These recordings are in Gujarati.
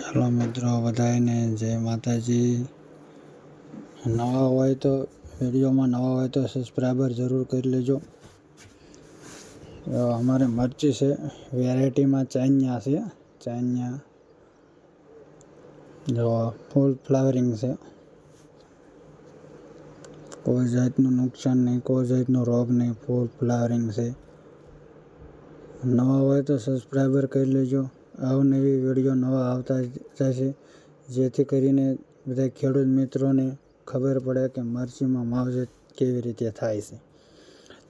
ચાલો મિત્રો બધાને જય માતાજી નવા હોય તો વિડીયોમાં નવા હોય તો સબસ્ક્રાઈબર જરૂર કરી લેજો તો અમારે મરચી છે વેરાયટીમાં ચાઇન્યા છે ચાઇન્યા જો ફૂલ ફ્લાવરિંગ છે કોઈ જાતનું નુકસાન નહીં કોઈ જાતનો રોગ નહીં ફૂલ ફ્લાવરિંગ છે નવા હોય તો સબસ્ક્રાઈબર કરી લેજો અવનવી વીડિયો નવા આવતા જાય છે જેથી કરીને બધા ખેડૂત મિત્રોને ખબર પડે કે મરચીમાં માવજત કેવી રીતે થાય છે.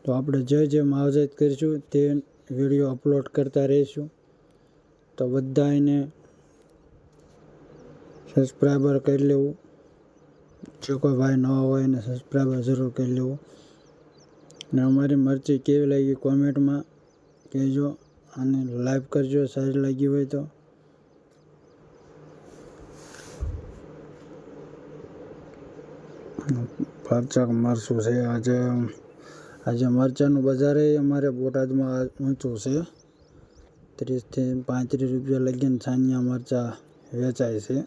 તો આપણે જે જે માવજત કરીશું તે વીડિયો અપલોડ કરતા રહીશું. તો બધાને સબસ્ક્રાઈબર કરી લેવું. જો કોઈ ભાઈ નવા હોય એને સબસ્ક્રાઈબર જરૂર કરી લેવું. ને અમારી મરચી કેવી લાગી કોમેન્ટમાં કહેજો. અને લાઈવ કરજો, સારી લાગી હોય તો. પાચક મરચું છે. આજે આજે મરચાંનું બજારે અમારે બોટાદમાં ઊંચું છે. ત્રીસથી પાંત્રીસ રૂપિયા લગીને છાનિયા મરચાં વેચાય છે.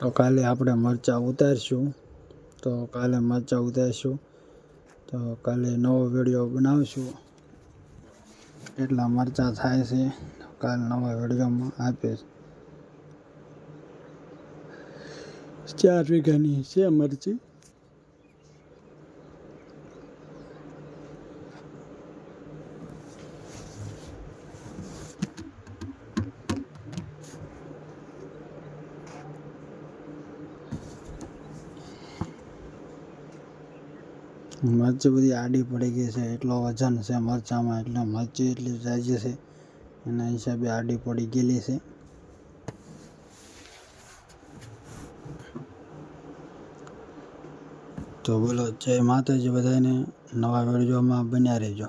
તો કાલે આપણે મરચાં ઉતારશું. તો કાલે મરચાં ઉતારશું. તો કાલે નવો વીડિયો બનાવશું. કેટલા મરચાં થાય છે. કાલ નવા વિડીયોમાં આપીશ. ચાર વીઘાની છે મરચી. મરચી બધી આડી પડી ગઈ છે, એટલો વજન છે મરચાંમાં, એટલે મરચી એટલી જાજી છે, એના હિસાબે આડી પડી ગયેલી છે. તો બોલો, જય માતાજી બધાને નવા વિડીયોમાં બન્યા રહેજો.